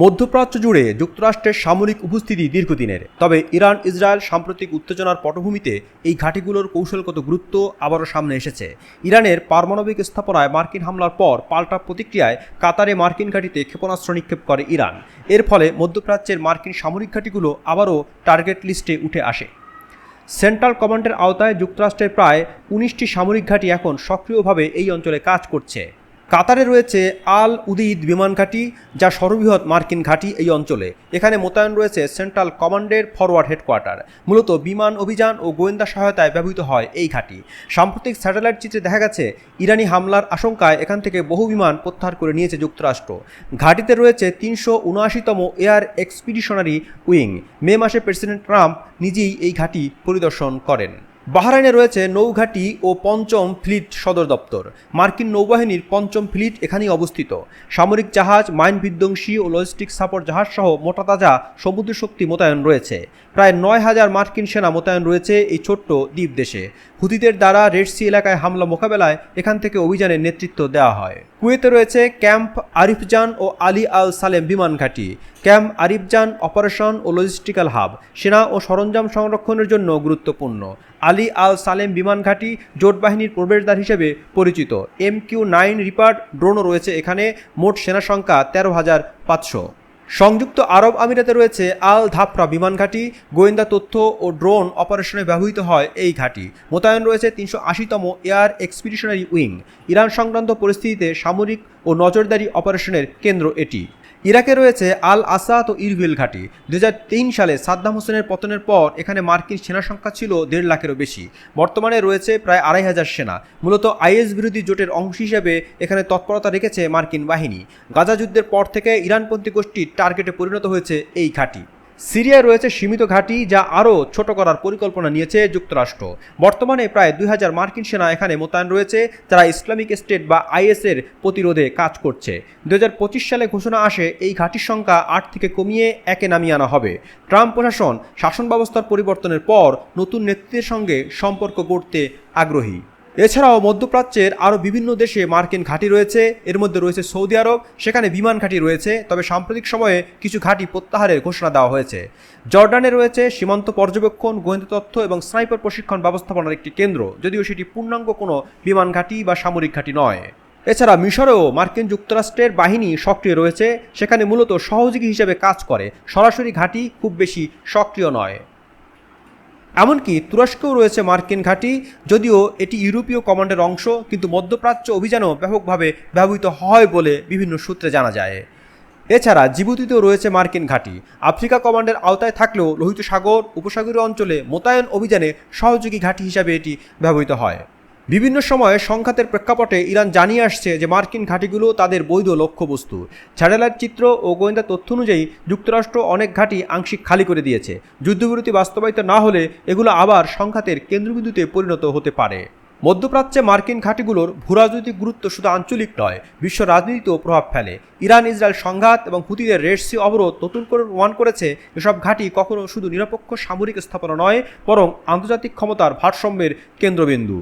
মধ্যপ্রাচ্য জুড়ে যুক্তরাষ্ট্রের সামরিক উপস্থিতি দীর্ঘদিনের। তবে ইরান, ইসরায়েল সাম্প্রতিক উত্তেজনার পটভূমিতে এই ঘাঁটিগুলোর কৌশলগত গুরুত্ব আবারও সামনে এসেছে। ইরানের পারমাণবিক স্থাপনায় মার্কিন হামলার পর পাল্টা প্রতিক্রিয়ায় কাতারে মার্কিন ঘাঁটিতে ক্ষেপণাস্ত্র নিক্ষেপ করে ইরান। এর ফলে মধ্যপ্রাচ্যের মার্কিন সামরিক ঘাঁটিগুলো আবারও টার্গেট লিস্টে উঠে আসে। সেন্ট্রাল কমান্ডের আওতায় যুক্তরাষ্ট্রের প্রায় উনিশটি সামরিক ঘাঁটি এখন সক্রিয়ভাবে এই অঞ্চলে কাজ করছে। কাতারে রয়েছে আল উদিদ বিমান ঘাঁটি, যা সর্ববৃহৎ মার্কিন ঘাঁটি এই অঞ্চলে। এখানে মোতায়েন রয়েছে সেন্ট্রাল কমান্ডের ফরওয়ার্ড হেডকোয়ার্টার। মূলত বিমান অভিযান ও গোয়েন্দা সহায়তায় ব্যবহৃত হয় এই ঘাঁটি। সাম্প্রতিক স্যাটেলাইট চিত্রে দেখা গেছে, ইরানি হামলার আশঙ্কায় এখান থেকে বহু বিমান প্রত্যাহার করে নিয়েছে যুক্তরাষ্ট্র। ঘাঁটিতে রয়েছে তিনশো উনআশিতম এয়ার এক্সপিডিশনারি উইং। মে মাসে প্রেসিডেন্ট ট্রাম্প নিজেই এই ঘাঁটি পরিদর্শন করেন। বাহরাইনে রয়েছে নৌঘাটি ও পঞ্চম ফ্লিট সদর দপ্তর। মার্কিন নৌবাহিনীর পঞ্চম ফ্লিট এখানেই অবস্থিত। সামরিক জাহাজ, মাইন বিধ্বংসী ও লজিস্টিক সাপোর্ট জাহাজ সহ মোটাতাজা সমুদ্র শক্তি মোতায়েন রয়েছে। প্রায় নয় হাজার মার্কিন সেনা মোতায়েন রয়েছে এই ছোট্ট দ্বীপ দেশে হুতিদের দ্বারা রেড সি এলাকায় হামলা মোকাবেলায় এখান থেকে অভিযানের নেতৃত্ব দেওয়া হয়। কুয়েতে রয়েছে ক্যাম্প আরিফজান ও আলী আল সালেম বিমান ঘাঁটি। ক্যাম্প আরিফজান অপারেশন ও লজিস্টিক্যাল হাব সেনা ও সরঞ্জাম সংরক্ষণের জন্য গুরুত্বপূর্ণ। আলী আল সালেম বিমান ঘাঁটি জোট বাহিনীর প্রবেশদ্বার হিসেবে পরিচিত। এম কিউ নাইন রিপার্ট ড্রোনও রয়েছে এখানে, মোট সেনা সংখ্যা তেরো হাজার পাঁচশো। সংযুক্ত আরব আমিরাতে রয়েছে আল ধাপরা বিমান ঘাঁটি, গোয়েন্দা তথ্য ও ড্রোন অপারেশনে ব্যবহৃত হয় এই ঘাঁটি। মোতায়েন রয়েছে তিনশো আশিতম এয়ার এক্সপিডিশনারি উইং। ইরান সংক্রান্ত পরিস্থিতিতে সামরিক ও নজরদারি অপারেশনের কেন্দ্র এটি। ইরাকে রয়েছে আল আসাদ ও ইরভিল ঘাঁটি। দু হাজার তিন সালে সাদ্দাম হোসেনের পতনের পর এখানে মার্কিন সেনা সংখ্যা ছিল দেড় লাখেরও বেশি। বর্তমানে রয়েছে প্রায় আড়াই হাজার সেনা। মূলত আইএস বিরোধী জোটের অংশ হিসেবে এখানে তৎপরতা রেখেছে মার্কিন বাহিনী। গাজা যুদ্ধের পর থেকে ইরানপন্থী গোষ্ঠীর টার্গেটে পরিণত হয়েছে এই ঘাঁটি। সিরিয়ায় রয়েছে সীমিত ঘাঁটি যা আরও ছোট করার পরিকল্পনা নিয়েছে যুক্তরাষ্ট্র। বর্তমানে প্রায় দুই হাজার মার্কিন সেনা এখানে মোতায়েন রয়েছে, যারা ইসলামিক স্টেট বা আইএসের প্রতিরোধে কাজ করছে। দু হাজার পঁচিশ সালে ঘোষণা আসে, এই ঘাঁটির সংখ্যা আট থেকে কমিয়ে একে নামিয়ে আনা হবে। ট্রাম্প প্রশাসন শাসন ব্যবস্থার পরিবর্তনের পর নতুন নেতৃত্বের সঙ্গে সম্পর্ক গড়তে আগ্রহী। এছাড়াও মধ্যপ্রাচ্যের আরও বিভিন্ন দেশে মার্কিন ঘাঁটি রয়েছে। এর মধ্যে রয়েছে সৌদি আরব, সেখানে বিমান ঘাঁটি রয়েছে। তবে সাম্প্রতিক সময়ে কিছু ঘাঁটি প্রত্যাহারের ঘোষণা দেওয়া হয়েছে। জর্ডানে রয়েছে সীমান্ত পর্যবেক্ষণ গোয়েন্দা তথ্য এবং স্নাইপার প্রশিক্ষণ ব্যবস্থাপনার একটি কেন্দ্র। যদিও সেটি পূর্ণাঙ্গ কোনো বিমান ঘাঁটি বা সামরিক ঘাঁটি নয়। এছাড়া মিশরেও মার্কিন যুক্তরাষ্ট্রের বাহিনী সক্রিয় রয়েছে। সেখানে মূলত সহযোগী হিসেবে কাজ করে। সরাসরি ঘাঁটি খুব বেশি সক্রিয় নয়। এমনকি তুরস্কেও রয়েছে মার্কিন ঘাঁটি, যদিও এটি ইউরোপীয় কমান্ডের অংশ, কিন্তু মধ্যপ্রাচ্য অভিযানও ব্যাপকভাবে ব্যবহৃত হয় বলে বিভিন্ন সূত্রে জানা যায়। এছাড়া জিবুতিতেও রয়েছে মার্কিন ঘাঁটি। আফ্রিকা কমান্ডের আওতায় থাকলেও লোহিত সাগর, উপসাগরীয় অঞ্চলে মোতায়েন অভিযানে সহযোগী ঘাঁটি হিসাবে এটি ব্যবহৃত হয়। বিভিন্ন সময়ে সংঘাতের প্রেক্ষাপটে ইরান জানিয়ে আসছে যে মার্কিন ঘাঁটিগুলো তাদের বৈধ লক্ষ্যবস্তু। স্যাটেলাইট চিত্র ও গোয়েন্দা তথ্য অনুযায়ী যুক্তরাষ্ট্র অনেক ঘাঁটি আংশিক খালি করে দিয়েছে। যুদ্ধবিরতি বাস্তবায়িত না হলে এগুলো আবার সংঘাতের কেন্দ্রবিন্দুতে পরিণত হতে পারে। মধ্যপ্রাচ্যে মার্কিন ঘাঁটিগুলোর ভূরাজনৈতিক গুরুত্ব শুধু আঞ্চলিক নয়, বিশ্ব রাজনীতিতেও প্রভাব ফেলে। ইরান, ইসরায়েল সংঘাত এবং হুতিদের রেড সি অবরোধ নতুন করে প্রমাণ করেছে। এসব ঘাঁটি কখনো শুধু নিরপেক্ষ সামরিক স্থাপনা নয়, বরং আন্তর্জাতিক ক্ষমতার ভারসাম্যের কেন্দ্রবিন্দু।